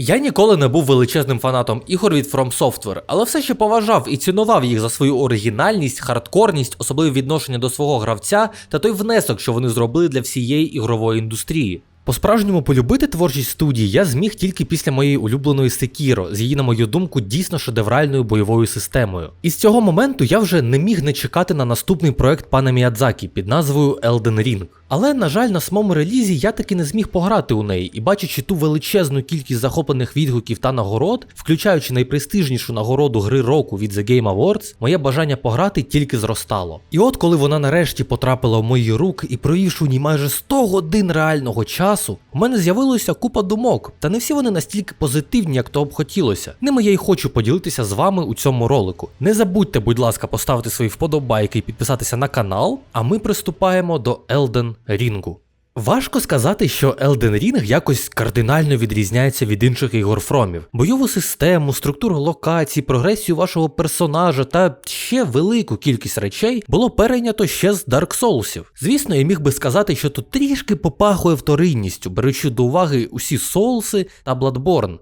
Я ніколи не був величезним фанатом ігор від From Software, але все ще поважав і цінував їх за свою оригінальність, хардкорність, особливе відношення до свого гравця та той внесок, що вони зробили для всієї ігрової індустрії. По-справжньому полюбити творчість студії я зміг тільки після моєї улюбленої Sekiro, з її, на мою думку, дійсно шедевральною бойовою системою. І з цього моменту я вже не міг не чекати на наступний проект пана Міядзакі під назвою Elden Ring. Але, на жаль, на самому релізі я таки не зміг пограти у неї, і бачачи ту величезну кількість захоплених відгуків та нагород, включаючи найпрестижнішу нагороду гри року від The Game Awards, моє бажання пограти тільки зростало. І от коли вона нарешті потрапила в мої руки і провівши у ній майже 100 годин реального часу, у мене з'явилося купа думок, та не всі вони настільки позитивні, як то б хотілося. Ними я й хочу поділитися з вами у цьому ролику. Не забудьте, будь ласка, поставити свої вподобайки і підписатися на канал, а ми приступаємо до Elden Рінгу. Важко сказати, що Elden Ring якось кардинально відрізняється від інших ігор Фромів. Бойову систему, структуру локацій, прогресію вашого персонажа та ще велику кількість речей було перейнято ще з Dark Soulsів. Звісно, я міг би сказати, що тут трішки попахує вторинністю, беручи до уваги усі Соулси та Bloodborne.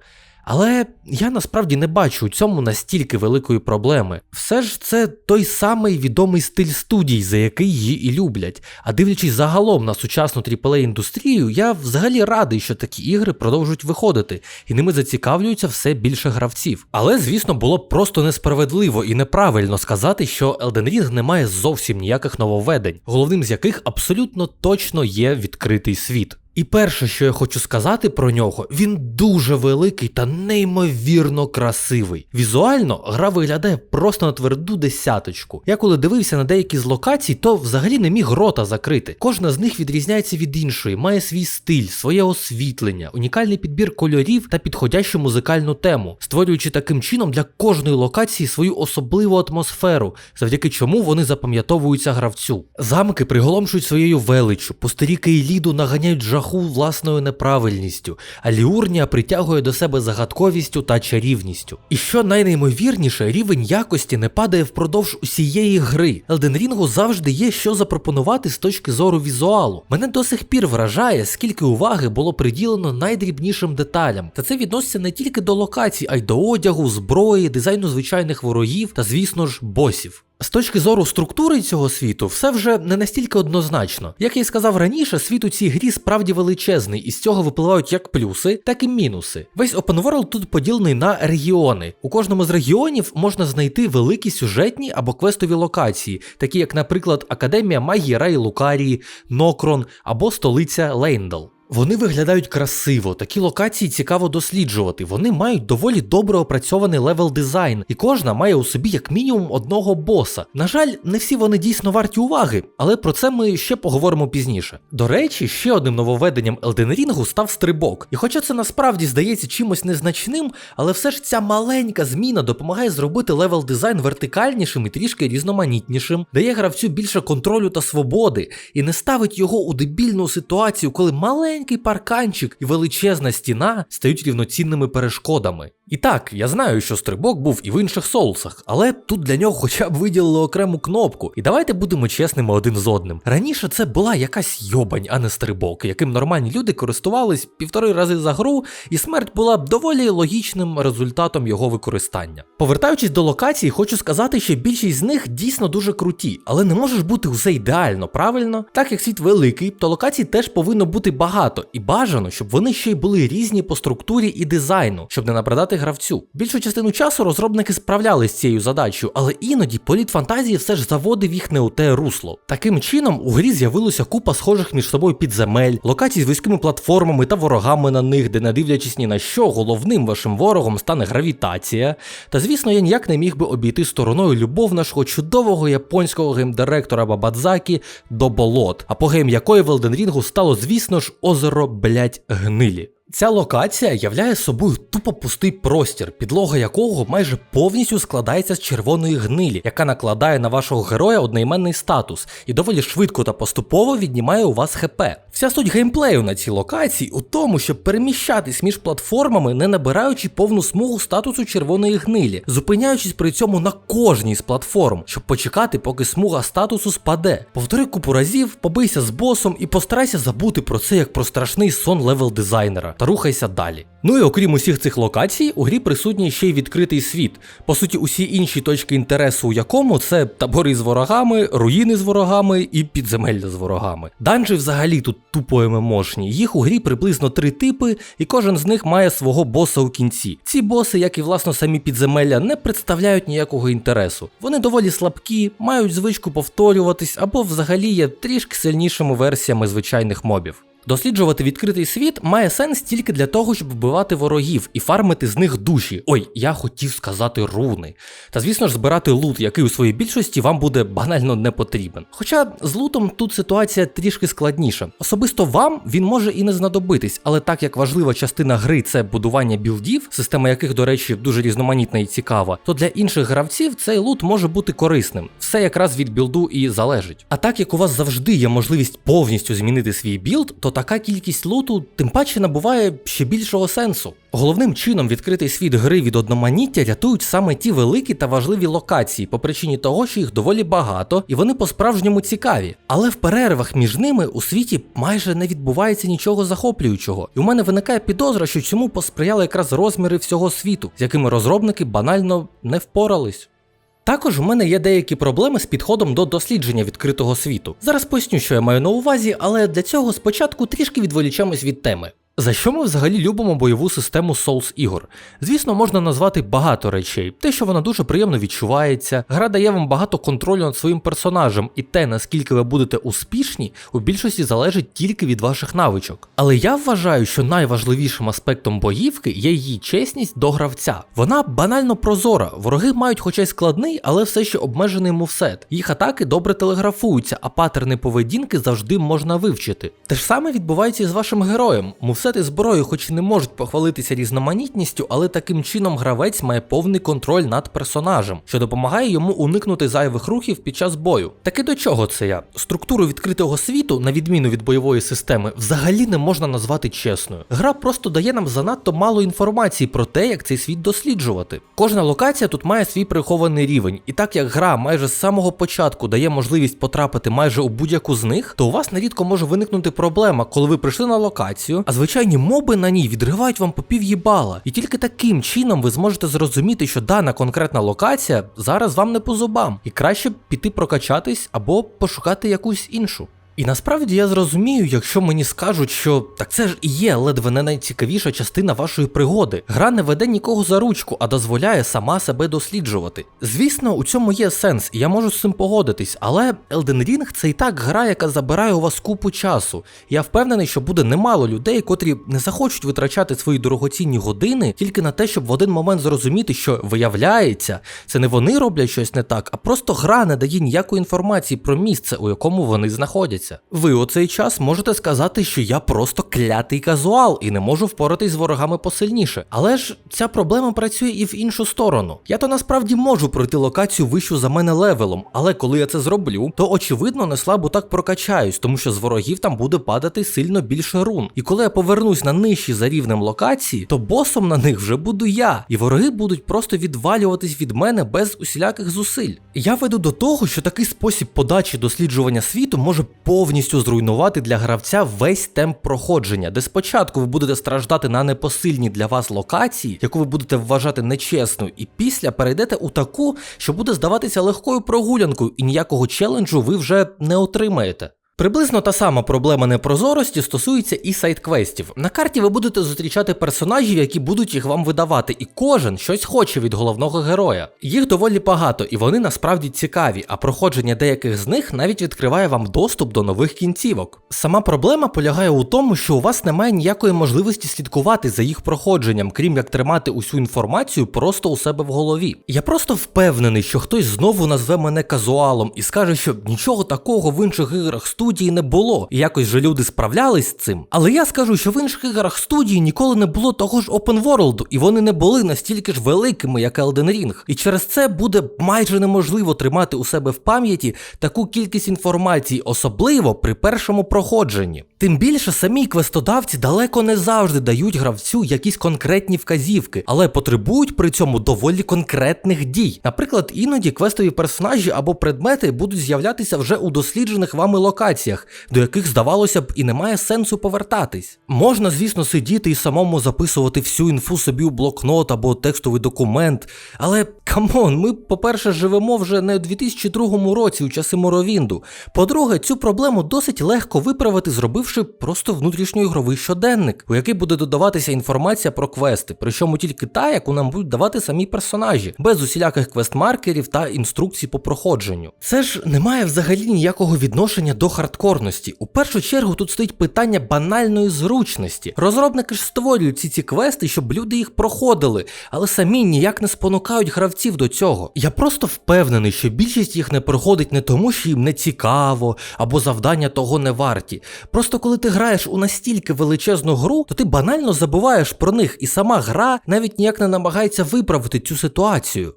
Але я насправді не бачу у цьому настільки великої проблеми. Все ж це той самий відомий стиль студій, за який її і люблять. А дивлячись загалом на сучасну aaa індустрію, я взагалі радий, що такі ігри продовжують виходити, і ними зацікавлюються все більше гравців. Але, звісно, було б просто несправедливо і неправильно сказати, що Elden Ring не має зовсім ніяких нововведень, головним з яких абсолютно точно є відкритий світ. І перше, що я хочу сказати про нього, він дуже великий та неймовірно красивий. Візуально гра виглядає просто на тверду десяточку. Я коли дивився на деякі з локацій, то взагалі не міг рота закрити. Кожна з них відрізняється від іншої, має свій стиль, своє освітлення, унікальний підбір кольорів та підходящу музикальну тему, створюючи таким чином для кожної локації свою особливу атмосферу, завдяки чому вони запам'ятовуються гравцю. Замки приголомшують своєю величчю, пустиріки і ліду наганяють жаху жаху власною неправильністю, а Ліурнія притягує до себе загадковістю та чарівністю. І що найнеймовірніше, рівень якості не падає впродовж усієї гри. Elden Ring завжди є що запропонувати з точки зору візуалу. Мене до сих пір вражає, скільки уваги було приділено найдрібнішим деталям. Та це відноситься не тільки до локацій, а й до одягу, зброї, дизайну звичайних ворогів та, звісно ж, босів. З точки зору структури цього світу, все вже не настільки однозначно. Як я й сказав раніше, світ у цій грі справді величезний, і з цього випливають як плюси, так і мінуси. Весь Open World тут поділений на регіони. У кожному з регіонів можна знайти великі сюжетні або квестові локації, такі як, наприклад, Академія магії Рай Лукарії, Нокрон або столиця Лейндал. Вони виглядають красиво, такі локації цікаво досліджувати. Вони мають доволі добре опрацьований левел дизайн, і кожна має у собі як мінімум одного боса. На жаль, не всі вони дійсно варті уваги, але про це ми ще поговоримо пізніше. До речі, ще одним нововведенням Elden Ring став стрибок. І хоча це насправді здається чимось незначним, але все ж ця маленька зміна допомагає зробити левел дизайн вертикальнішим і трішки різноманітнішим, дає гравцю більше контролю та свободи, і не ставить його у дебільну ситуацію, коли маленький маленький парканчик і величезна стіна стають рівноцінними перешкодами. І так, я знаю, що стрибок був і в інших соусах, але тут для нього хоча б виділили окрему кнопку. І давайте будемо чесними один з одним. Раніше це була якась йобань, а не стрибок, яким нормальні люди користувались півтори рази за гру, і смерть була б доволі логічним результатом його використання. Повертаючись до локацій, хочу сказати, що більшість з них дійсно дуже круті, але не можеш бути усе ідеально, правильно? Так як світ великий, то локацій теж повинно бути багато, і бажано, щоб вони ще й були різні по структурі і дизайну, щоб не набридати гравцю. Більшу частину часу розробники справлялись з цією задачею, але іноді політ фантазії все ж заводив їх не у те русло. Таким чином, у грі з'явилося купа схожих між собою підземель, локацій з вузькими платформами та ворогами на них, де, не дивлячись ні на що, головним вашим ворогом стане гравітація. Та звісно, я ніяк не міг би обійти стороною любов нашого чудового японського геймдиректора Бабадзакі до болот, апогеєм якої в Ring стало, звісно ж, озеро блять гнилі. Ця локація являє собою тупо пустий простір, підлога якого майже повністю складається з червоної гнилі, яка накладає на вашого героя одноіменний статус і доволі швидко та поступово віднімає у вас ХП. Вся суть геймплею на цій локації у тому, щоб переміщатись між платформами, не набираючи повну смугу статусу червоної гнилі, зупиняючись при цьому на кожній з платформ, щоб почекати, поки смуга статусу спаде. Повтори купу разів, побийся з босом і постарайся забути про це як про страшний сон левел дизайнера та рухайся далі. Ну і окрім усіх цих локацій, у грі присутній ще й відкритий світ. По суті, усі інші точки інтересу, у якому це табори з ворогами, руїни з ворогами і підземелля з ворогами. Данжі взагалі тут тупо ММОшні. Їх у грі приблизно три типи, і кожен з них має свого боса у кінці. Ці боси, як і власно самі підземелля, не представляють ніякого інтересу. Вони доволі слабкі, мають звичку повторюватись або взагалі є трішки сильнішими версіями звичайних мобів. Досліджувати відкритий світ має сенс тільки для того, щоб вбивати ворогів і фармити з них душі. Ой, я хотів сказати руни. Та звісно ж збирати лут, який у своїй більшості вам буде банально не потрібен. Хоча з лутом тут ситуація трішки складніша. Особисто вам він може і не знадобитись, але так як важлива частина гри це будування білдів, система яких, до речі, дуже різноманітна і цікава, то для інших гравців цей лут може бути корисним. Все якраз від білду і залежить. А так як у вас завжди є можливість повністю змінити свій білд, то така кількість луту тим паче набуває ще більшого сенсу. Головним чином відкритий світ гри від одноманіття рятують саме ті великі та важливі локації, по причині того, що їх доволі багато і вони по-справжньому цікаві. Але в перервах між ними у світі майже не відбувається нічого захоплюючого. І у мене виникає підозра, що цьому посприяли якраз розміри всього світу, з якими розробники банально не впорались. Також у мене є деякі проблеми з підходом до дослідження відкритого світу. Зараз поясню, що я маю на увазі, але для цього спочатку трішки відволічемось від теми. За що ми взагалі любимо бойову систему Souls ігор? Звісно, можна назвати багато речей. Те, що вона дуже приємно відчувається, гра дає вам багато контролю над своїм персонажем, і те, наскільки ви будете успішні, у більшості залежить тільки від ваших навичок. Але я вважаю, що найважливішим аспектом боївки є її чесність до гравця. Вона банально прозора. Вороги мають хоча й складний, але все ще обмежений мувсет. Їх атаки добре телеграфуються, а паттерни поведінки завжди можна вивчити. Те ж саме відбувається і з вашим героєм. Мувсет і зброю, хоч і не можуть похвалитися різноманітністю, але таким чином гравець має повний контроль над персонажем, що допомагає йому уникнути зайвих рухів під час бою. Таки до чого це я? Структуру відкритого світу, на відміну від бойової системи, взагалі не можна назвати чесною. Гра просто дає нам занадто мало інформації про те, як цей світ досліджувати. Кожна локація тут має свій прихований рівень, і так як гра майже з самого початку дає можливість потрапити майже у будь-яку з них, то у вас нерідко може виникнути проблема, коли ви прийшли на локацію, а звичайні моби на ній відривають вам по пів'їбала. І тільки таким чином ви зможете зрозуміти, що дана конкретна локація зараз вам не по зубам, і краще піти прокачатись або пошукати якусь іншу. І насправді я зрозумію, якщо мені скажуть, що так це ж і є ледве не найцікавіша частина вашої пригоди. Гра не веде нікого за ручку, а дозволяє сама себе досліджувати. Звісно, у цьому є сенс, і я можу з цим погодитись, але Elden Ring це і так гра, яка забирає у вас купу часу. Я впевнений, що буде немало людей, котрі не захочуть витрачати свої дорогоцінні години тільки на те, щоб в один момент зрозуміти, що виявляється, це не вони роблять щось не так, а просто гра не дає ніякої інформації про місце, у якому вони знаходяться. Ви у цей час можете сказати, що я просто клятий казуал і не можу впоратись з ворогами посильніше. Але ж ця проблема працює і в іншу сторону. Я то насправді можу пройти локацію вищу за мене левелом, але коли я це зроблю, то очевидно не слабо так прокачаюсь, тому що з ворогів там буде падати сильно більше рун. І коли я повернусь на нижчі за рівнем локації, то босом на них вже буду я, і вороги будуть просто відвалюватись від мене без усіляких зусиль. Я веду до того, що такий спосіб подачі досліджування світу може повністю зруйнувати для гравця весь темп проходження, де спочатку ви будете страждати на непосильні для вас локації, яку ви будете вважати нечесною, і після перейдете у таку, що буде здаватися легкою прогулянкою, і ніякого челенджу ви вже не отримаєте. Приблизно та сама проблема непрозорості стосується і сайт-квестів. На карті ви будете зустрічати персонажів, які будуть їх вам видавати, і кожен щось хоче від головного героя. Їх доволі багато, і вони насправді цікаві, а проходження деяких з них навіть відкриває вам доступ до нових кінцівок. Сама проблема полягає у тому, що у вас немає ніякої можливості слідкувати за їх проходженням, крім як тримати усю інформацію просто у себе в голові. Я просто впевнений, що хтось знову назве мене казуалом і скаже, що нічого такого в інших іграх студії не було, і якось же люди справлялись з цим. Але я скажу, що в інших іграх студії ніколи не було того ж Open World, і вони не були настільки ж великими, як Elden Ring. І через це буде майже неможливо тримати у себе в пам'яті таку кількість інформації, особливо при першому проходженні. Тим більше самі квестодавці далеко не завжди дають гравцю якісь конкретні вказівки, але потребують при цьому доволі конкретних дій. Наприклад, іноді квестові персонажі або предмети будуть з'являтися вже у досліджених вами локаціях локаціях, до яких здавалося б і немає сенсу повертатись. Можна, звісно, сидіти і самому записувати всю інфу собі у блокнот або текстовий документ, але камон, ми, по-перше, живемо вже не у 2002 році у часи Моровінду. По-друге, цю проблему досить легко виправити, зробивши просто внутрішньоігровий щоденник, у який буде додаватися інформація про квести, причому тільки та, яку нам будуть давати самі персонажі, без усіляких квест-маркерів та інструкцій по проходженню. Це ж не має взагалі ніякого відношення до хардкорності. У першу чергу тут стоїть питання банальної зручності. Розробники ж створюють ці ці квести, щоб люди їх проходили, але самі ніяк не спонукають гравців до цього. Я просто впевнений, що більшість їх не проходить не тому, що їм не цікаво або завдання того не варті. Просто коли ти граєш у настільки величезну гру, то ти банально забуваєш про них, і сама гра навіть ніяк не намагається виправити цю ситуацію.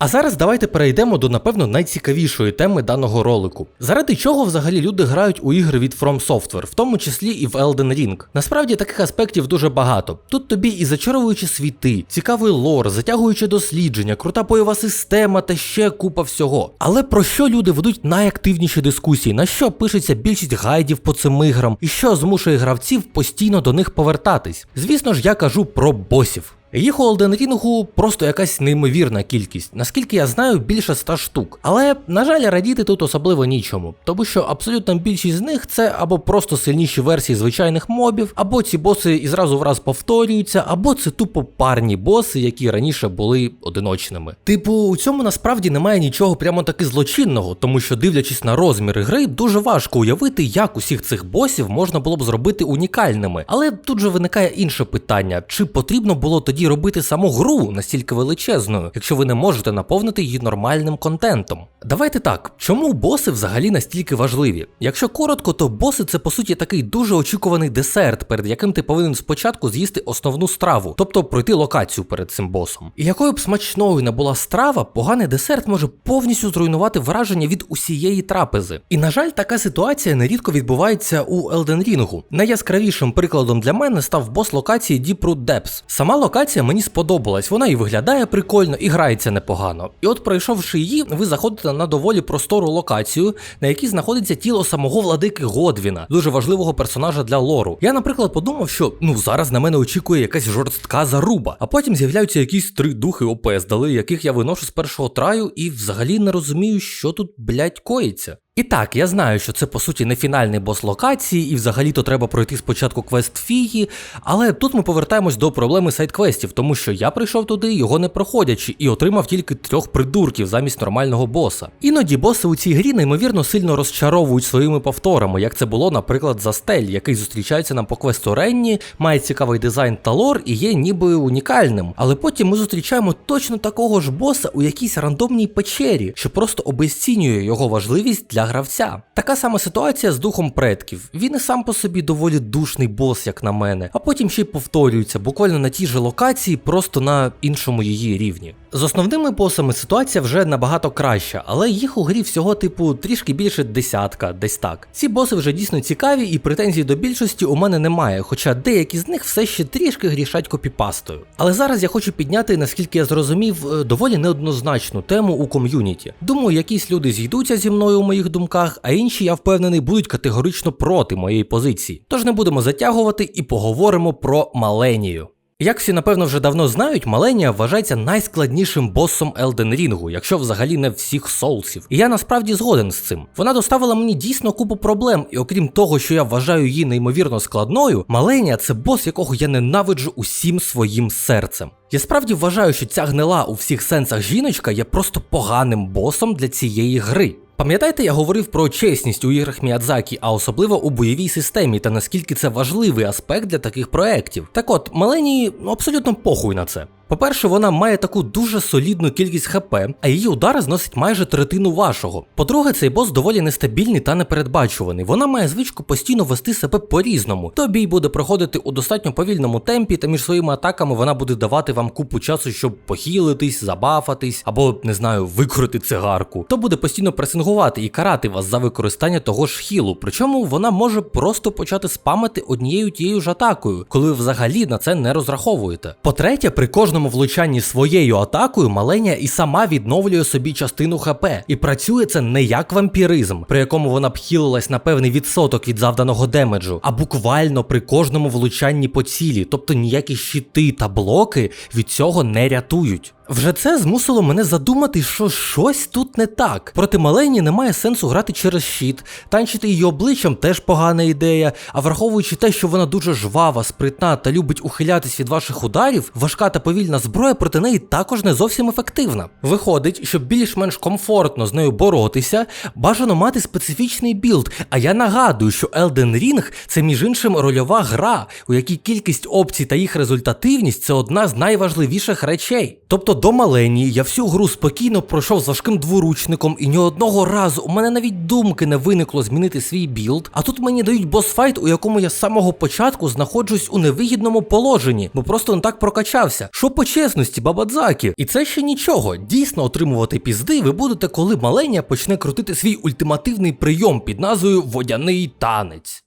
А зараз давайте перейдемо до, напевно, найцікавішої теми даного ролику. Заради чого взагалі люди грають у ігри від From Software, в тому числі і в Elden Ring. Насправді таких аспектів дуже багато. Тут тобі і зачаровуючі світи, цікавий лор, затягуюче дослідження, крута бойова система та ще купа всього. Але про що люди ведуть найактивніші дискусії, на що пишеться більшість гайдів по цим іграм, і що змушує гравців постійно до них повертатись? Звісно ж, я кажу про босів. Їх у Ring просто якась неймовірна кількість, наскільки я знаю, більше 100 штук. Але, на жаль, радіти тут особливо нічому, тому що абсолютно більшість з них це або просто сильніші версії звичайних мобів, або ці боси і зразу в раз повторюються, або це тупо парні боси, які раніше були одиночними. Типу, у цьому насправді немає нічого прямо таки злочинного, тому що, дивлячись на розміри гри, дуже важко уявити, як усіх цих босів можна було б зробити унікальними. Але тут же виникає інше питання: чи потрібно було тоді робити саму гру настільки величезною, якщо ви не можете наповнити її нормальним контентом? Давайте так, чому боси взагалі настільки важливі? Якщо коротко, то боси це по суті такий дуже очікуваний десерт, перед яким ти повинен спочатку з'їсти основну страву, тобто пройти локацію перед цим босом. І якою б смачною не була страва, поганий десерт може повністю зруйнувати враження від усієї трапези. І на жаль, така ситуація нерідко відбувається у Elden Ring. Найяскравішим прикладом для мене став бос локації Deep Root Depths. Сама локація мені сподобалась, вона і виглядає прикольно, і грається непогано. І от пройшовши її, ви заходите на доволі простору локацію, на якій знаходиться тіло самого владики Годвіна, дуже важливого персонажа для лору. Я, наприклад, подумав, що ну зараз на мене очікує якась жорстка заруба, а потім з'являються якісь три духи опездали, яких я виношу з першого траю, і взагалі не розумію, що тут блять коїться. І так, я знаю, що це по суті не фінальний бос локації, і взагалі-то треба пройти спочатку квест фігі, але тут ми повертаємось до проблеми сайт-квестів, тому що я прийшов туди, його не проходячи, і отримав тільки трьох придурків замість нормального боса. Іноді боси у цій грі неймовірно сильно розчаровують своїми повторами, як це було, наприклад, за стель, який зустрічається нам по квесту Ренні, має цікавий дизайн та лор і є ніби унікальним. Але потім ми зустрічаємо точно такого ж боса у якійсь рандомній печері, що просто обезцінює його важливість для гравця. Така сама ситуація з духом предків. Він і сам по собі доволі душний бос, як на мене, а потім ще й повторюється, буквально на тій же локації, просто на іншому її рівні. З основними босами ситуація вже набагато краща, але їх у грі всього типу трішки більше десятка, десь так. Ці боси вже дійсно цікаві, і претензій до більшості у мене немає, хоча деякі з них все ще трішки грішать копіпастою. Але зараз я хочу підняти, наскільки я зрозумів, е, доволі неоднозначну тему у ком'юніті. Думаю, якісь люди зійдуться зі мною у моїх думках, а інші, я впевнений, будуть категорично проти моєї позиції. Тож не будемо затягувати і поговоримо про Маленію. Як всі напевно вже давно знають, Маленія вважається найскладнішим босом Елден Рінгу, якщо взагалі не всіх соусів. І я насправді згоден з цим. Вона доставила мені дійсно купу проблем, і окрім того, що я вважаю її неймовірно складною, Маленія це бос, якого я ненавиджу усім своїм серцем. Я справді вважаю, що ця гнила у всіх сенсах жіночка є просто поганим босом для цієї гри. Пам'ятаєте, я говорив про чесність у іграх Міядзакі, а особливо у бойовій системі, та наскільки це важливий аспект для таких проєктів. Так от, Маленії ну, абсолютно похуй на це. По-перше, вона має таку дуже солідну кількість ХП, а її удари зносить майже третину вашого. По-друге, цей бос доволі нестабільний та непередбачуваний. Вона має звичку постійно вести себе по-різному. То бій буде проходити у достатньо повільному темпі, та між своїми атаками вона буде давати вам купу часу, щоб похилитись, забафатись або не знаю, викорити цигарку. То буде постійно пресингувати і карати вас за використання того ж хілу. Причому вона може просто почати спамити однією тією ж атакою, коли ви взагалі на це не розраховуєте. По-третє, при кожному кожному влучанні своєю атакою маленя і сама відновлює собі частину ХП. І працює це не як вампіризм, при якому вона б хілилась на певний відсоток від завданого демеджу, а буквально при кожному влучанні по цілі, тобто ніякі щити та блоки від цього не рятують. Вже це змусило мене задумати, що щось тут не так. Проти Малені немає сенсу грати через щит, танчити її обличчям теж погана ідея. А враховуючи те, що вона дуже жвава, спритна та любить ухилятись від ваших ударів, важка та повільна зброя проти неї також не зовсім ефективна. Виходить, щоб більш-менш комфортно з нею боротися, бажано мати специфічний білд. А я нагадую, що Elden Ring – це між іншим рольова гра, у якій кількість опцій та їх результативність це одна з найважливіших речей. Тобто до Маленії я всю гру спокійно пройшов з важким дворучником, і ні одного разу у мене навіть думки не виникло змінити свій білд. А тут мені дають босфайт, у якому я з самого початку знаходжусь у невигідному положенні, бо просто не так прокачався. Що по чесності, бабадзакі? І це ще нічого. Дійсно отримувати пізди ви будете, коли Маленія почне крутити свій ультимативний прийом під назвою Водяний танець.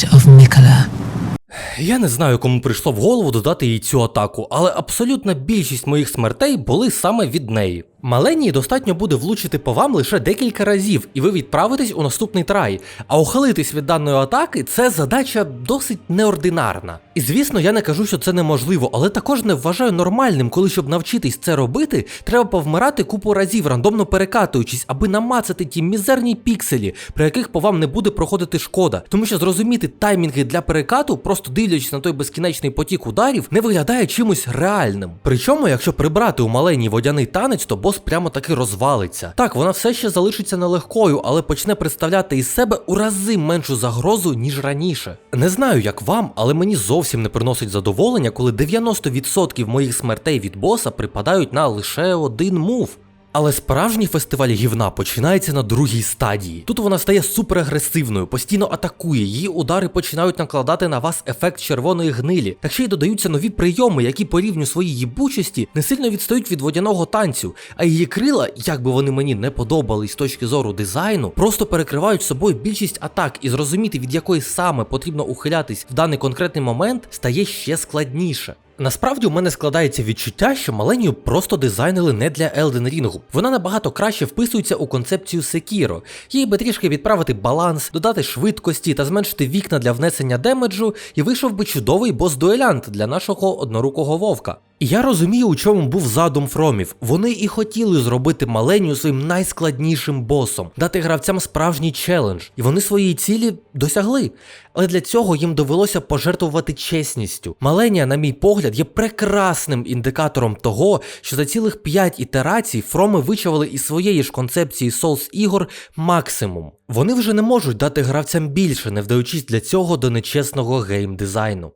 Blade of Mikola. Я не знаю, кому прийшло в голову додати їй цю атаку, але абсолютна більшість моїх смертей були саме від неї. Маленій достатньо буде влучити по вам лише декілька разів, і ви відправитесь у наступний трай. А ухилитись від даної атаки це задача досить неординарна. І звісно, я не кажу, що це неможливо, але також не вважаю нормальним, коли щоб навчитись це робити, треба повмирати купу разів, рандомно перекатуючись, аби намацати ті мізерні пікселі, при яких по вам не буде проходити шкода. Тому що зрозуміти таймінги для перекату, просто дивлячись на той безкінечний потік ударів, не виглядає чимось реальним. Причому, якщо прибрати у маленький водяний танець, то бос прямо таки розвалиться. Так, вона все ще залишиться нелегкою, але почне представляти із себе у рази меншу загрозу, ніж раніше. Не знаю, як вам, але мені зовсім не приносить задоволення, коли 90% моїх смертей від боса припадають на лише один мув. Але справжній фестиваль гівна починається на другій стадії. Тут вона стає суперагресивною, постійно атакує, її удари починають накладати на вас ефект червоної гнилі. Так ще й додаються нові прийоми, які по рівню своїй їбучості не сильно відстають від водяного танцю, а її крила, як би вони мені не подобались з точки зору дизайну, просто перекривають собою більшість атак, і зрозуміти, від якої саме потрібно ухилятись в даний конкретний момент, стає ще складніше. Насправді у мене складається відчуття, що Маленію просто дизайнили не для Elden Ring. Вона набагато краще вписується у концепцію Sekiro. Їй би трішки відправити баланс, додати швидкості та зменшити вікна для внесення демеджу, і вийшов би чудовий бос-дуелянт для нашого однорукого вовка. Я розумію, у чому був задум Фромів. Вони і хотіли зробити Маленію своїм найскладнішим босом, дати гравцям справжній челендж, і вони своєї цілі досягли. Але для цього їм довелося пожертвувати чесністю. Маленія, на мій погляд, є прекрасним індикатором того, що за цілих 5 ітерацій Фроми вичавили із своєї ж концепції Souls ігор максимум. Вони вже не можуть дати гравцям більше, не вдаючись для цього до нечесного геймдизайну.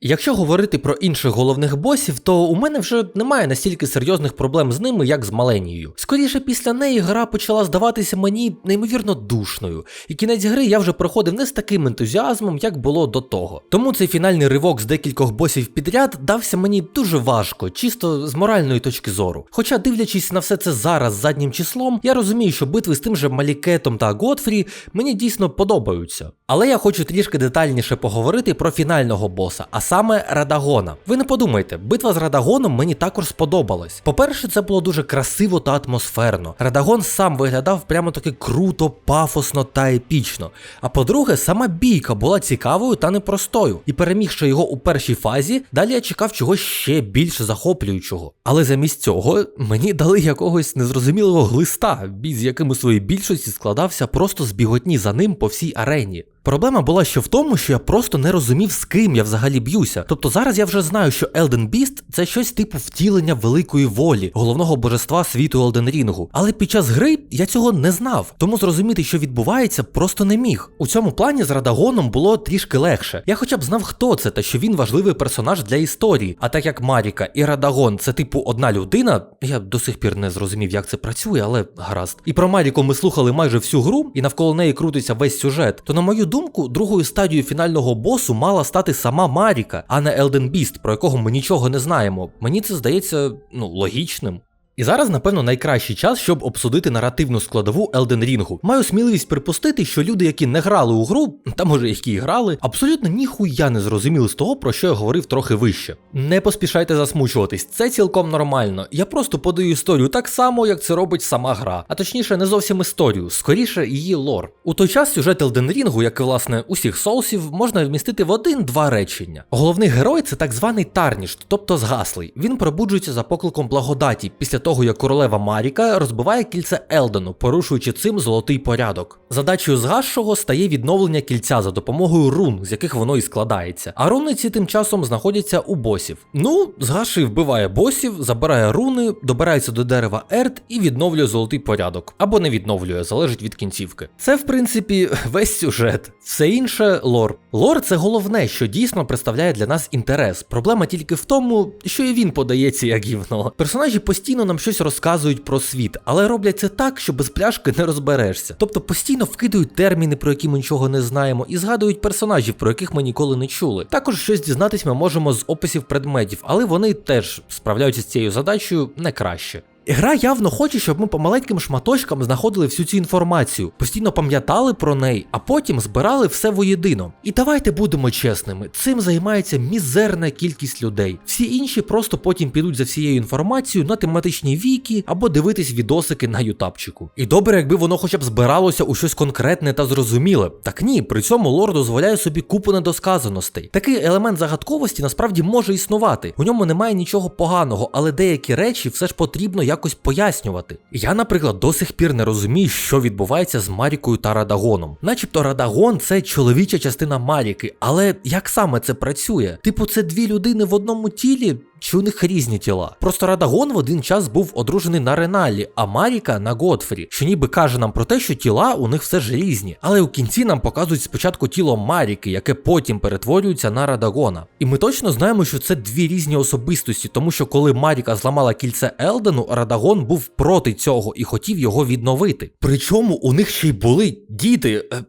Якщо говорити про інших головних босів, то у мене вже немає настільки серйозних проблем з ними, як з Маленією. Скоріше після неї гра почала здаватися мені неймовірно душною, і кінець гри я вже проходив не з таким ентузіазмом, як було до того. Тому цей фінальний ривок з декількох босів підряд дався мені дуже важко, чисто з моральної точки зору. Хоча, дивлячись на все це зараз заднім числом, я розумію, що битви з тим же Малікетом та Готфрі мені дійсно подобаються. Але я хочу трішки детальніше поговорити про фінального боса, саме Радагона. Ви не подумайте, битва з Радагоном мені також сподобалась. По-перше, це було дуже красиво та атмосферно. Радагон сам виглядав прямо таки круто, пафосно та епічно. А по-друге, сама бійка була цікавою та непростою. І перемігши його у першій фазі, далі я чекав чогось ще більш захоплюючого. Але замість цього мені дали якогось незрозумілого глиста, бій з яким у своїй більшості складався просто з біготні за ним по всій арені. Проблема була ще в тому, що я просто не розумів, з ким я взагалі б'юся. Тобто зараз я вже знаю, що Elden Beast – це щось типу втілення великої волі, головного божества світу Elden Ring. Але під час гри я цього не знав, тому зрозуміти, що відбувається, просто не міг. У цьому плані з Радагоном було трішки легше. Я хоча б знав, хто це та що він важливий персонаж для історії. А так як Маріка і Радагон це типу одна людина, я до сих пір не зрозумів, як це працює, але гаразд. І про Маріку ми слухали майже всю гру, і навколо неї крутиться весь сюжет. То на мою думку, другою стадією фінального босу мала стати сама Маріка, а не Елден Біст, про якого ми нічого не знаємо. Мені це здається ну логічним. І зараз, напевно, найкращий час, щоб обсудити наративну складову Elden Ring. Маю сміливість припустити, що люди, які не грали у гру, та може які й грали, абсолютно ніхуя не зрозуміли з того, про що я говорив трохи вище. Не поспішайте засмучуватись, це цілком нормально. Я просто подаю історію так само, як це робить сама гра, а точніше, не зовсім історію, скоріше її лор. У той час сюжет Elden Ring, як і власне усіх соусів, можна вмістити в один-два речення. Головний герой це так званий Тарнішт, тобто згаслий. Він пробуджується за покликом благодаті після того, як королева Маріка розбиває кільце Елдену, порушуючи цим золотий порядок. Задачею згасшого стає відновлення кільця за допомогою рун, з яких воно і складається. А руни ці тим часом знаходяться у босів. Ну, згасший вбиває босів, забирає руни, добирається до дерева Ерт і відновлює золотий порядок. Або не відновлює, залежить від кінцівки. Це, в принципі, весь сюжет. Все інше лор. Лор це головне, що дійсно представляє для нас інтерес. Проблема тільки в тому, що і він подається як гівно. Персонажі постійно нам щось розказують про світ, але роблять це так, що без пляшки не розберешся. Тобто постійно вкидують терміни, про які ми нічого не знаємо, і згадують персонажів, про яких ми ніколи не чули. Також щось дізнатись ми можемо з описів предметів, але вони теж справляються з цією задачею не краще. Гра явно хоче, щоб ми по маленьким шматочкам знаходили всю цю інформацію, постійно пам'ятали про неї, а потім збирали все воєдино. І давайте будемо чесними, цим займається мізерна кількість людей. Всі інші просто потім підуть за всією інформацією на тематичні віки або дивитись відосики на ютабчику. І добре, якби воно хоча б збиралося у щось конкретне та зрозуміле. Так ні, при цьому лор дозволяє собі купу недосказаностей. Такий елемент загадковості насправді може існувати. У ньому немає нічого поганого, але деякі речі все ж потрібно якось пояснювати. Я, наприклад, до сих пір не розумію, що відбувається з Марікою та Радагоном. Начебто Радагон це чоловіча частина Маріки, але як саме це працює? Типу, це дві людини в одному тілі? Чи у них різні тіла? Просто Радагон в один час був одружений на Реналі, а Маріка на Готфрі, що ніби каже нам про те, що тіла у них все ж різні. Але у кінці нам показують спочатку тіло Маріки, яке потім перетворюється на Радагона. І ми точно знаємо, що це дві різні особистості, тому що коли Маріка зламала кільце Елдену, Радагон був проти цього і хотів його відновити. Причому у них ще й були діти. Е,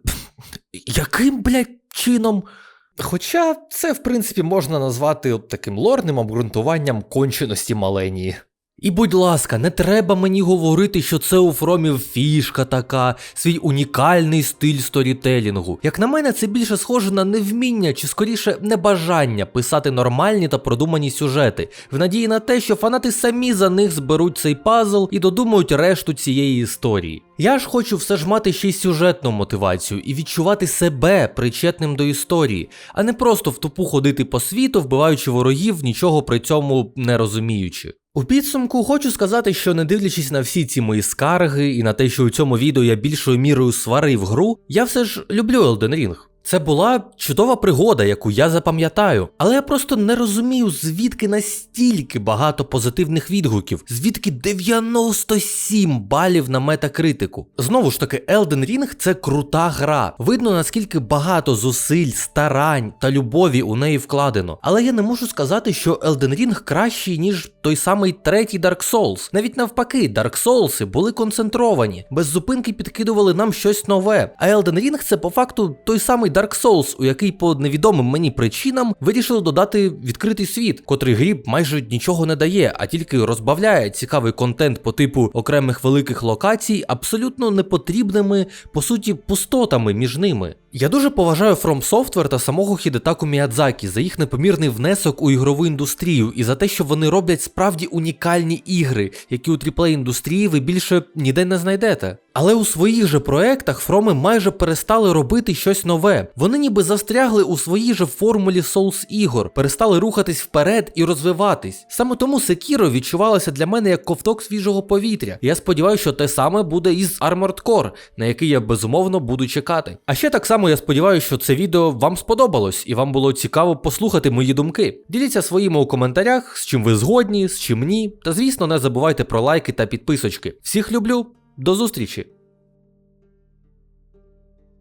Яким, блядь, чином? Хоча це, в принципі, можна назвати таким лорним обґрунтуванням конченості Маленії. І будь ласка, не треба мені говорити, що це у Фромів фішка така, свій унікальний стиль сторітелінгу. Як на мене, це більше схоже на невміння чи скоріше небажання писати нормальні та продумані сюжети, в надії на те, що фанати самі за них зберуть цей пазл і додумають решту цієї історії. Я ж хочу все ж мати ще й сюжетну мотивацію і відчувати себе причетним до історії, а не просто в тупу ходити по світу, вбиваючи ворогів, нічого при цьому не розуміючи. У підсумку хочу сказати, що не дивлячись на всі ці мої скарги і на те, що у цьому відео я більшою мірою сварив гру, я все ж люблю Elden Ring. Це була чудова пригода, яку я запам'ятаю, але я просто не розумію, звідки настільки багато позитивних відгуків, звідки 97 балів на метакритику. Знову ж таки, Elden Ring це крута гра. Видно, наскільки багато зусиль, старань та любові у неї вкладено. Але я не можу сказати, що Elden Ring кращий, ніж той самий третій Dark Souls. Навіть навпаки, Dark Souls були концентровані, без зупинки підкидували нам щось нове. А Elden Ring це по факту той самий Dark Souls, у який по невідомим мені причинам вирішили додати відкритий світ, котрий грі майже нічого не дає, а тільки розбавляє цікавий контент по типу окремих великих локацій абсолютно непотрібними, по суті, пустотами між ними. Я дуже поважаю From Software та самого Хідетаку Міядзакі за їх непомірний внесок у ігрову індустрію і за те, що вони роблять справді унікальні ігри, які у тріплей індустрії ви більше ніде не знайдете. Але у своїх же проектах Фроми майже перестали робити щось нове. Вони ніби застрягли у своїй же формулі Souls ігор, перестали рухатись вперед і розвиватись. Саме тому Sekiro відчувалося для мене як ковток свіжого повітря. Я сподіваюся, що те саме буде і з Armored Core, на який я безумовно буду чекати. А ще так само я сподіваюся, що це відео вам сподобалось і вам було цікаво послухати мої думки. Діліться своїми у коментарях, з чим ви згодні, з чим ні. Та звісно, не забувайте про лайки та підписочки. Всіх люблю, до зустрічі!